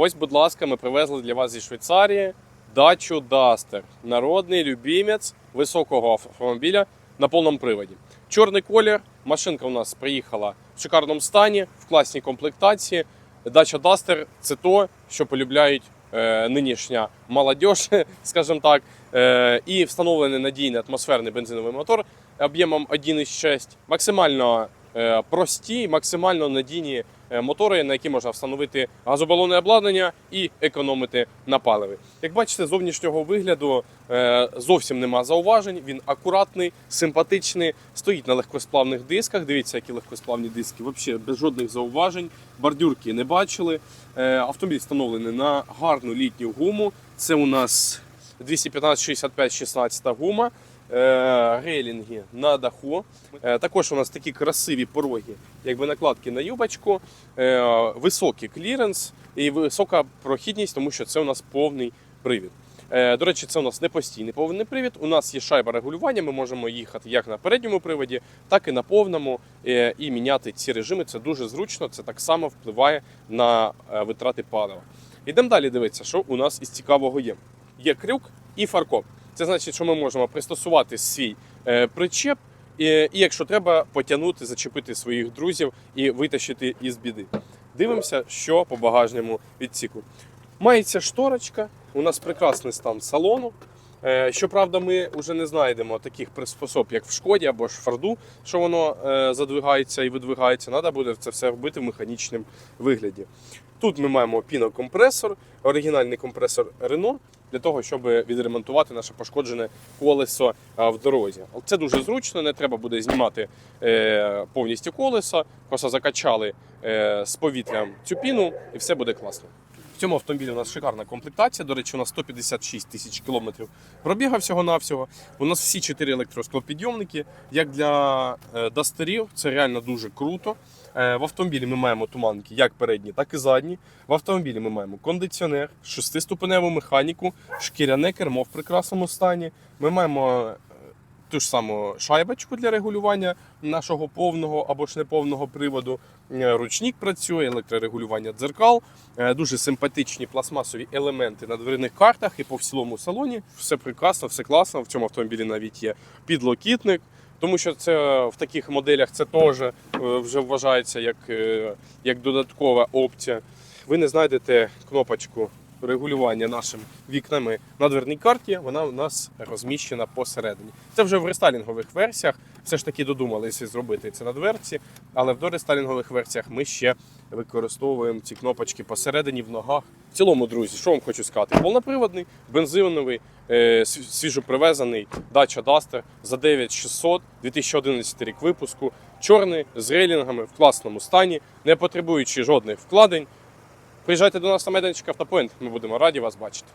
Ось, будь ласка, ми привезли для вас зі Швейцарії дачу Duster. Народний любімець високого автомобіля на повному приводі. Чорний колір. Машинка у нас приїхала в шикарному стані, в класній комплектації. Дача Duster – це то, що полюбляють е, нинішня молодь, скажімо так. Е, і встановлений надійний атмосферний бензиновий мотор об'ємом 1,6. Максимально е, прості, максимально надійні мотори, на які можна встановити газобалонне обладнання і економити на паливі. Як бачите, зовнішнього вигляду е, зовсім нема зауважень. Він акуратний, симпатичний, стоїть на легкосплавних дисках. Дивіться, які легкосплавні диски, взагалі без жодних зауважень. Бордюрки не бачили. Е, Автомобіль встановлений на гарну літню гуму. Це у нас 215 65 16 гума. Е, Рейлінги на даху. Е, Також у нас такі красиві пороги, якби накладки на юбочку, е, високий кліренс і висока прохідність, тому що це у нас повний привід. До речі, це у нас не постійний повний привід. У нас є шайба регулювання. Ми можемо їхати як на передньому приводі, так і на повному і міняти ці режими. Це дуже зручно. Це так само впливає на витрати палива. Йдемо далі дивитися, що у нас із цікавого є. Є крюк і фаркоп. Це значить, що ми можемо пристосувати свій е, причеп, і, і якщо треба, потягнути, зачепити своїх друзів і витащити із біди. Дивимося, що по багажному відсіку. Мається шторочка, у нас прекрасний стан салону. Е, Щоправда, ми вже не знайдемо таких приспособ, як в шкоді або ж в форду, що воно е, задвигається і видвигається. Треба буде це все робити в механічному вигляді. Тут ми маємо пінокомпресор, оригінальний компресор Renault, для того, щоб відремонтувати наше пошкоджене колесо в дорозі. Це дуже зручно, не треба буде знімати е, повністю колесо, просто закачали е, з повітрям цю піну і все буде класно. В цьому автомобілі у нас шикарна комплектація. До речі, у нас 156 тисяч кілометрів пробіга всього-навсього. У нас всі чотири електросклопідйомники. Як для е, дастерів, це реально дуже круто. Е, В автомобілі ми маємо туманки як передні, так і задні. В автомобілі ми маємо кондиціонер, шестиступеневу механіку, шкіряне кермо в прекрасному стані. Ми маємо ту ж саму шайбочку для регулювання нашого повного або ж неповного приводу. Е, Ручник працює, електрорегулювання дзеркал, е, дуже симпатичні пластмасові елементи на дверних картах і по всілому салоні. Все прекрасно, все класно. В цьому автомобілі навіть є підлокітник. Тому що це в таких моделях це теж е, вже вважається як, як додаткова опція. Ви не знайдете кнопочку регулювання нашими вікнами на дверній карті. Вона у нас розміщена посередині. Це вже в рестайлінгових версіях. Все ж таки додумалися зробити це на дверці, але в дорестайлінгових версіях ми ще використовуємо ці кнопочки посередині в ногах. В цілому, друзі, що вам хочу сказати? Повноприводний, бензиновий, е, сві- свіжопривезений Dacia Duster за 9600, 2011 рік випуску, чорний з рейлінгами в класному стані, не потребуючи жодних вкладень. Приїжджайте до нас на майданчик Автопоінт, ми будемо раді вас бачити.